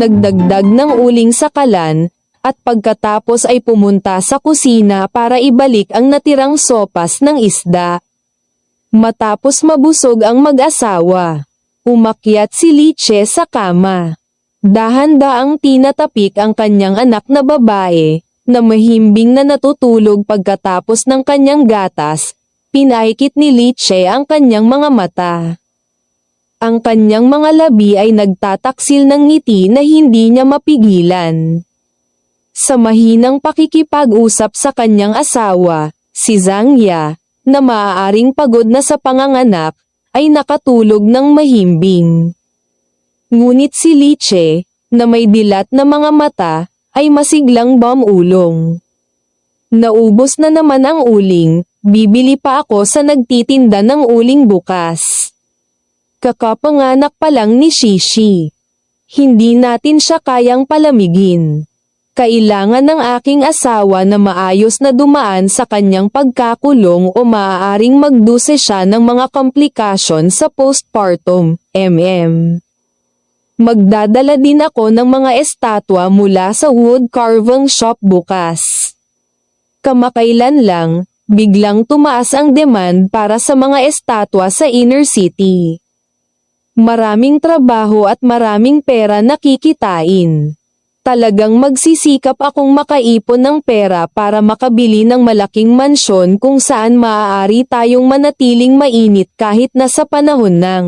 nagdagdag ng uling sa kalan, at pagkatapos ay pumunta sa kusina para ibalik ang natirang sopas ng isda. Matapos mabusog ang mag-asawa, umakyat si Liche sa kama. Dahan-daang tinatapik ang kanyang anak na babae, na mahimbing na natutulog pagkatapos ng kanyang gatas, pinaikit ni Liche ang kanyang mga mata. Ang kanyang mga labi ay nagtataksil ng ngiti na hindi niya mapigilan. Sa mahinang pakikipag-usap sa kanyang asawa, si Zangya, na maaaring pagod na sa panganganak, ay nakatulog ng mahimbing. Ngunit si Liche, na may dilat na mga mata, ay masiglang bamulong. Naubos na naman ang uling, bibili pa ako sa nagtitinda ng uling bukas. Kakapanganak pa lang ni Shishi. Hindi natin siya kayang palamigin. Kailangan ng aking asawa na maayos na dumaan sa kanyang pagkakulong o maaaring magduse siya ng mga komplikasyon sa postpartum, MM. Magdadala din ako ng mga estatwa mula sa wood carving shop bukas. Kamakailan lang, biglang tumaas ang demand para sa mga estatwa sa inner city. Maraming trabaho at maraming pera nakikitain. Talagang magsisikap akong makaipon ng pera para makabili ng malaking mansyon kung saan maaari tayong manatiling mainit kahit nasa panahon ng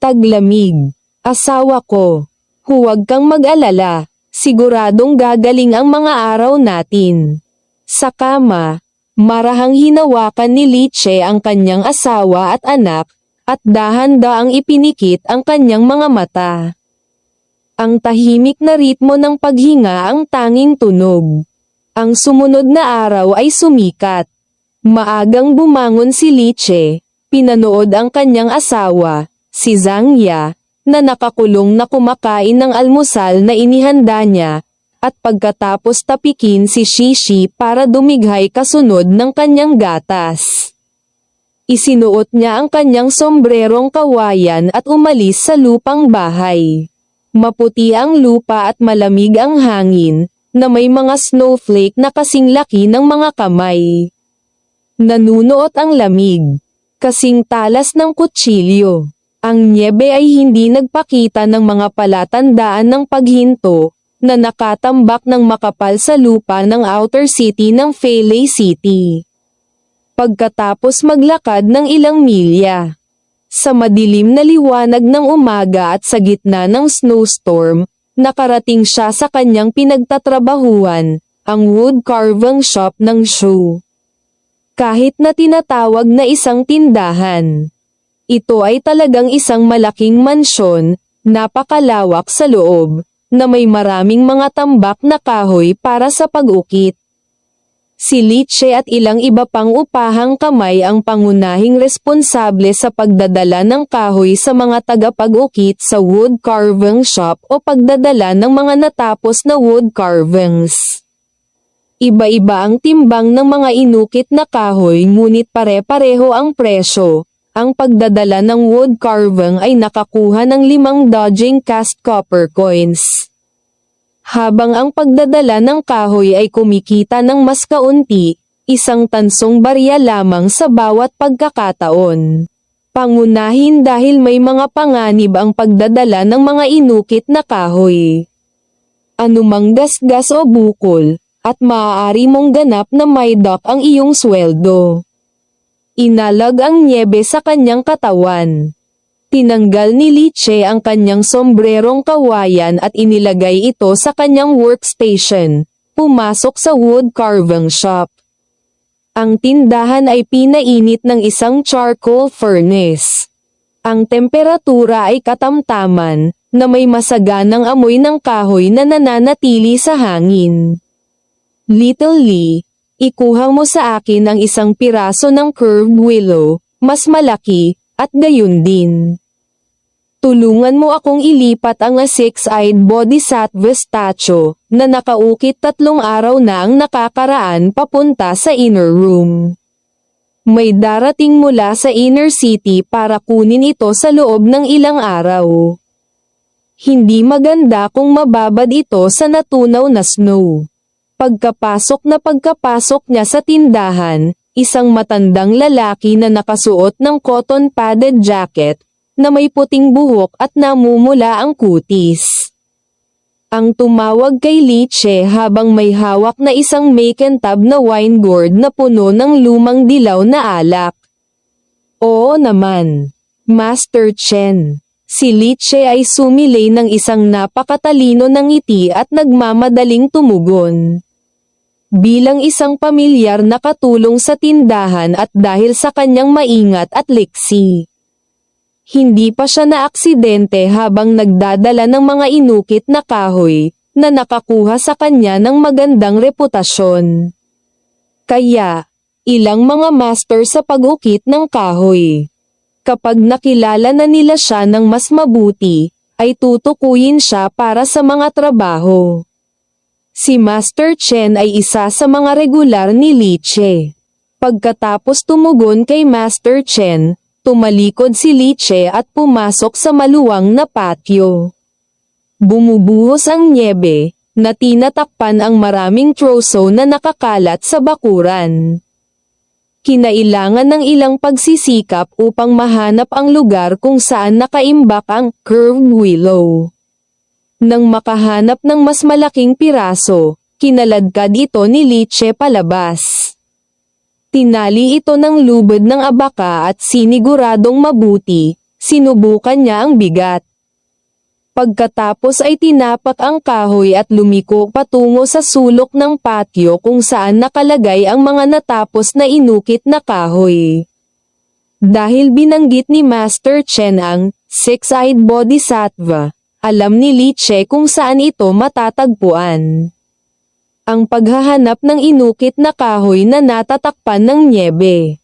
taglamig. Asawa ko, huwag kang mag-alala, siguradong gagaling ang mga araw natin. Sa kama, marahang hinawakan ni Liche ang kanyang asawa at anak, at dahan-daang ipinikit ang kanyang mga mata. Ang tahimik na ritmo ng paghinga ang tanging tunog. Ang sumunod na araw ay sumikat. Maagang bumangon si Liche, pinanood ang kanyang asawa, si Zangya, na nakakulong na kumakain ng almusal na inihanda niya, at pagkatapos tapikin si Shishi para dumighay kasunod ng kanyang gatas. Isinuot niya ang kanyang sombrerong kawayan at umalis sa lupang bahay. Maputi ang lupa at malamig ang hangin, na may mga snowflake na kasing laki ng mga kamay. Nanunuot ang lamig, kasing talas ng kutsilyo. Ang niebe ay hindi nagpakita ng mga palatandaan ng paghinto, na nakatambak ng makapal sa lupa ng outer city ng Faley City pagkatapos maglakad ng ilang milya. Sa madilim na liwanag ng umaga at sa gitna ng snowstorm, nakarating siya sa kanyang pinagtatrabahuan, ang wood carving shop ng Shu. Kahit na tinatawag na isang tindahan. Ito ay talagang isang malaking mansyon, napakalawak sa loob, na may maraming mga tambak na kahoy para sa pag-ukit. Si Liche at ilang iba pang upahang kamay ang pangunahing responsable sa pagdadala ng kahoy sa mga tagapag-ukit sa wood carving shop o pagdadala ng mga natapos na wood carvings. Iba-iba ang timbang ng mga inukit na kahoy ngunit pare-pareho ang presyo. Ang pagdadala ng wood carving ay nakakuha ng limang dodging cast copper coins habang ang pagdadala ng kahoy ay kumikita ng mas kaunti, isang tansong barya lamang sa bawat pagkakataon. Pangunahin dahil may mga panganib ang pagdadala ng mga inukit na kahoy. Anumang gasgas o bukol, at maaari mong ganap na may dock ang iyong sweldo. Inalag ang niebe sa kanyang katawan. Tinanggal ni Liche ang kanyang sombrerong kawayan at inilagay ito sa kanyang workstation. Pumasok sa wood carving shop. Ang tindahan ay pinainit ng isang charcoal furnace. Ang temperatura ay katamtaman, na may masaganang amoy ng kahoy na nananatili sa hangin. Little Lee, ikuha mo sa akin ang isang piraso ng curved willow, mas malaki, at gayon din. Tulungan mo akong ilipat ang six-eyed bodhisattva statue na nakaukit tatlong araw na ang nakakaraan papunta sa inner room. May darating mula sa inner city para kunin ito sa loob ng ilang araw. Hindi maganda kung mababad ito sa natunaw na snow. Pagkapasok na pagkapasok niya sa tindahan, isang matandang lalaki na nakasuot ng cotton padded jacket, na may puting buhok at namumula ang kutis. Ang tumawag kay Liche habang may hawak na isang makentab na wine gourd na puno ng lumang dilaw na alak. Oo naman. Master Chen. Si Liche ay sumilay ng isang napakatalino ng ngiti at nagmamadaling tumugon. Bilang isang pamilyar na katulong sa tindahan at dahil sa kanyang maingat at liksi. Hindi pa siya naaksidente habang nagdadala ng mga inukit na kahoy, na nakakuha sa kanya ng magandang reputasyon. Kaya, ilang mga master sa pag-ukit ng kahoy. Kapag nakilala na nila siya ng mas mabuti, ay tutukuyin siya para sa mga trabaho. Si Master Chen ay isa sa mga regular ni Liche. Pagkatapos tumugon kay Master Chen, tumalikod si Liche at pumasok sa maluwang na patio. Bumubuhos ang niebe, na tinatakpan ang maraming troso na nakakalat sa bakuran. Kinailangan ng ilang pagsisikap upang mahanap ang lugar kung saan nakaimbak ang curved willow. Nang makahanap ng mas malaking piraso, kinaladkad ito ni Liche palabas. Tinali ito ng lubid ng abaka at siniguradong mabuti, sinubukan niya ang bigat. Pagkatapos ay tinapak ang kahoy at lumiko patungo sa sulok ng patio kung saan nakalagay ang mga natapos na inukit na kahoy. Dahil binanggit ni Master Chen ang six-eyed bodhisattva, alam ni Liche kung saan ito matatagpuan. Ang paghahanap ng inukit na kahoy na natatakpan ng niebe.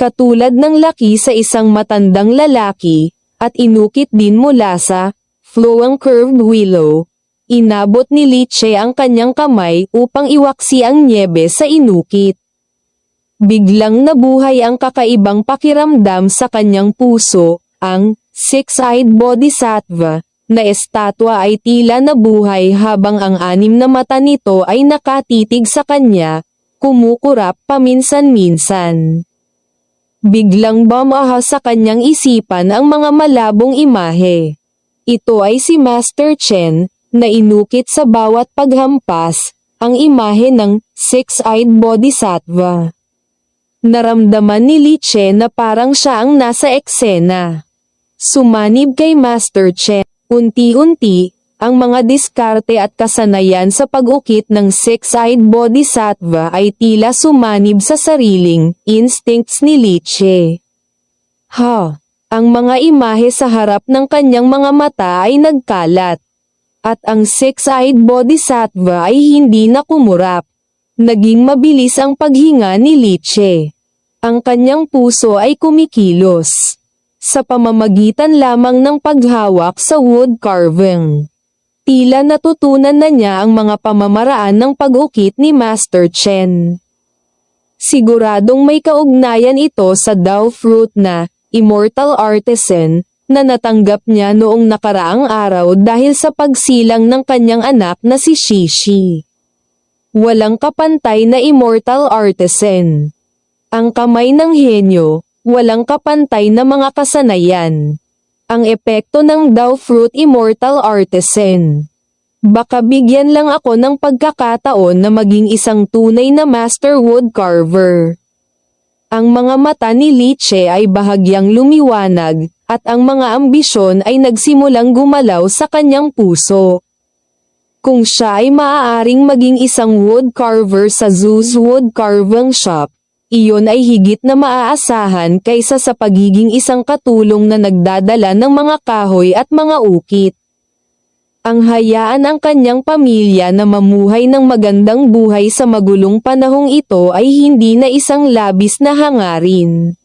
Katulad ng laki sa isang matandang lalaki, at inukit din mula sa flowing curved willow. Inabot ni Liche ang kanyang kamay upang iwaksi ang niebe sa inukit. Biglang nabuhay ang kakaibang pakiramdam sa kanyang puso, ang six-eyed bodhisattva, na estatwa ay tila nabuhay habang ang anim na mata nito ay nakatitig sa kanya, kumukurap paminsan-minsan. Biglang bumaha sa kanyang isipan ang mga malabong imahe. Ito ay si Master Chen, na inukit sa bawat paghampas, ang imahe ng six-eyed bodhisattva. Naramdaman ni Liche na parang siya ang nasa eksena. Sumanib kay Master Chen, unti-unti, ang mga diskarte at kasanayan sa pag-ukit ng six-eyed bodhisattva ay tila sumanib sa sariling instincts ni Liche. Ha! Ang mga imahe sa harap ng kanyang mga mata ay nagkalat. At ang six-eyed bodhisattva ay hindi na kumurap. Naging mabilis ang paghinga ni Liche. Ang kanyang puso ay kumikilos. Sa pamamagitan lamang ng paghawak sa wood carving. Tila natutunan na niya ang mga pamamaraan ng pag-ukit ni Master Chen. Siguradong may kaugnayan ito sa Dao fruit na immortal artisan, na natanggap niya noong nakaraang araw dahil sa pagsilang ng kanyang anak na si Shishi. Walang kapantay na immortal artisan. Ang kamay ng henyo, walang kapantay na mga kasanayan. Ang epekto ng Dao Fruit Immortal Artisan. Baka bigyan lang ako ng pagkakataon na maging isang tunay na master wood carver. Ang mga mata ni Liche ay bahagyang lumiwanag, at ang mga ambisyon ay nagsimulang gumalaw sa kanyang puso. Kung siya ay maaaring maging isang wood carver sa Zeus Wood Carving Shop, iyon ay higit na maaasahan kaysa sa pagiging isang katulong na nagdadala ng mga kahoy at mga ukit. Ang hayaan ang kanyang pamilya na mamuhay ng magandang buhay sa magulong panahong ito ay hindi na isang labis na hangarin.